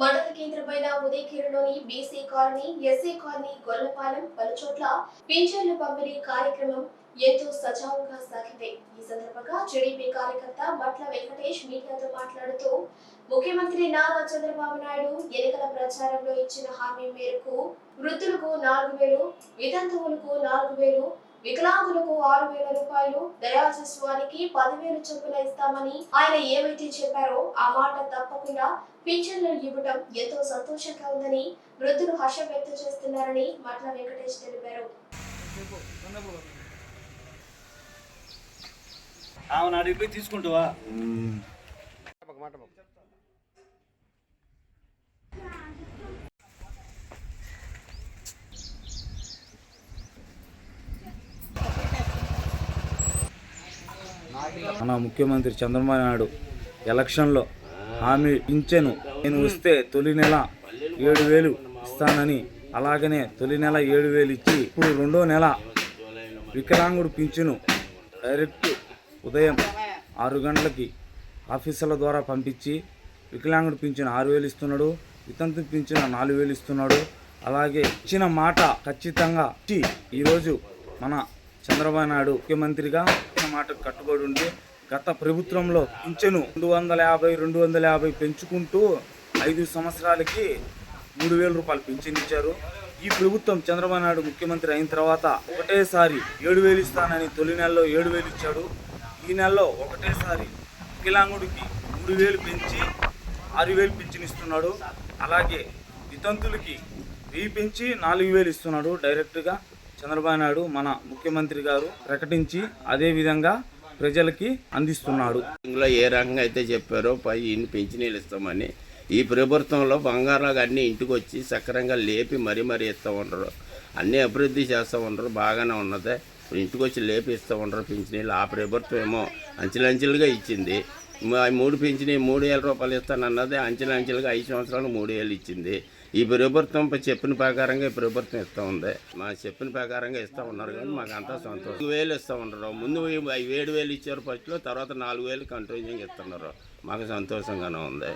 పట్టణమైన ఉదయగిరిలోని BC colony SC colony Gollapalem పలు చోట్ల పింఛన్లు పంపిణీ కార్యక్రమం ఎంతో సజావుగా సాగింది. ఈ సందర్భంగా టీడీపీ కార్యకర్త మట్ల వెంకటేష్ మీడియాతో మాట్లాడుతూ ముఖ్యమంత్రి నారా చంద్రబాబు నాయుడు ఎన్నికల ప్రచారంలో ఇచ్చిన హామీ మేరకు వృద్ధులకు నాలుగు వేలు వితంతువులకు నాలుగు వేలు వికలాంగులకు ఆరు వేల రూపాయలు దయాలసిస్ వారికి పదివేలు చొప్పున ఇస్తామని ఆయన ఏవైతే చెప్పారో ఆ మాట తప్పకుండా పింఛన్లు ఇవ్వడం ఎంతో సంతోషంగా ఉందని వృద్ధులు హర్షం వ్యక్తం చేస్తున్నారని మట్ల వెంకటేష్ తెలిపారు. తీసుకుంటావా? మన ముఖ్యమంత్రి చంద్రబాబు నాయుడు ఎలక్షన్లో హామీ ఇచ్చాను నేను వస్తే తొలి నెల ఏడు వేలు ఇస్తానని అలాగనే తొలి నెల ఏడు వేలు ఇచ్చి ఇప్పుడు రెండో నెల వికలాంగుడు పింఛను డైరెక్ట్ ఉదయం ఆరు గంటలకి ఆఫీసుల ద్వారా పంపించి వికలాంగుడు పింఛను ఆరు వేలు ఇస్తున్నాడు వితంతు పింఛను నాలుగు వేలు ఇస్తున్నాడు అలాగే ఇచ్చిన మాట ఖచ్చితంగా ఇచ్చి ఈరోజు మన చంద్రబాబు నాయుడు ముఖ్యమంత్రిగా ఉన్న మాటకు కట్టుబడి ఉండి గత ప్రభుత్వంలో పింఛను రెండు వందల యాభై రెండు వందల యాభై పెంచుకుంటూ ఐదు సంవత్సరాలకి మూడు వేల రూపాయలు పింఛన్ ఇచ్చారు. ఈ ప్రభుత్వం చంద్రబాబు నాయుడు ముఖ్యమంత్రి అయిన తర్వాత ఒకటేసారి ఏడు వేలు ఇస్తానని తొలి నెలలో ఏడు వేలు ఇచ్చాడు. ఈ నెలలో ఒకటేసారి వికలాంగుడికి మూడు వేలు పెంచి ఆరు వేలు పింఛన్ ఇస్తున్నాడు. అలాగే వితంతులకి వెయ్యి పెంచి నాలుగు వేలు ఇస్తున్నాడు డైరెక్ట్గా. చంద్రబాబు నాయుడు మన ముఖ్యమంత్రి గారు ప్రకటించి అదే విధంగా ప్రజలకి అందిస్తున్నాడు. ఇందులో ఏ రకంగా అయితే చెప్పారో పై ఇన్ని పెంచినీళ్ళు ఇస్తామని ఈ ప్రభుత్వంలో బంగారాలు అన్నీ ఇంటికి వచ్చి సక్రంగా లేపి మరీ మరీ ఇస్తూ ఉండరు. అన్నీ అభివృద్ధి చేస్తూ ఉండరు బాగానే ఉన్నది. ఇప్పుడు ఇంటికి వచ్చి లేపి ఇస్తూ ఉండరు పెంచినీళ్ళు. ఆ ప్రభుత్వం ఏమో అంచెలంచెలుగా ఇచ్చింది. మూడు పెంచిన మూడు వేల రూపాయలు ఇస్తానన్నది అంచెలంచెలుగా ఐదు సంవత్సరాలు మూడు వేలు ఇచ్చింది. ఈ ప్రభుత్వం చెప్పిన ప్రకారంగా ఈ ప్రభుత్వం ఇస్తూ ఉంది. మా చెప్పిన ప్రకారంగా ఇస్తూ ఉన్నారు కానీ మాకు అంతా సంతోషం. వేలు ఇస్తూ ఉండరు ముందు ఏడు వేలు ఇచ్చారు ఫస్ట్లో తర్వాత నాలుగు వేలు కంటిన్యూగా ఇస్తున్నారు. మాకు సంతోషంగానే ఉంది.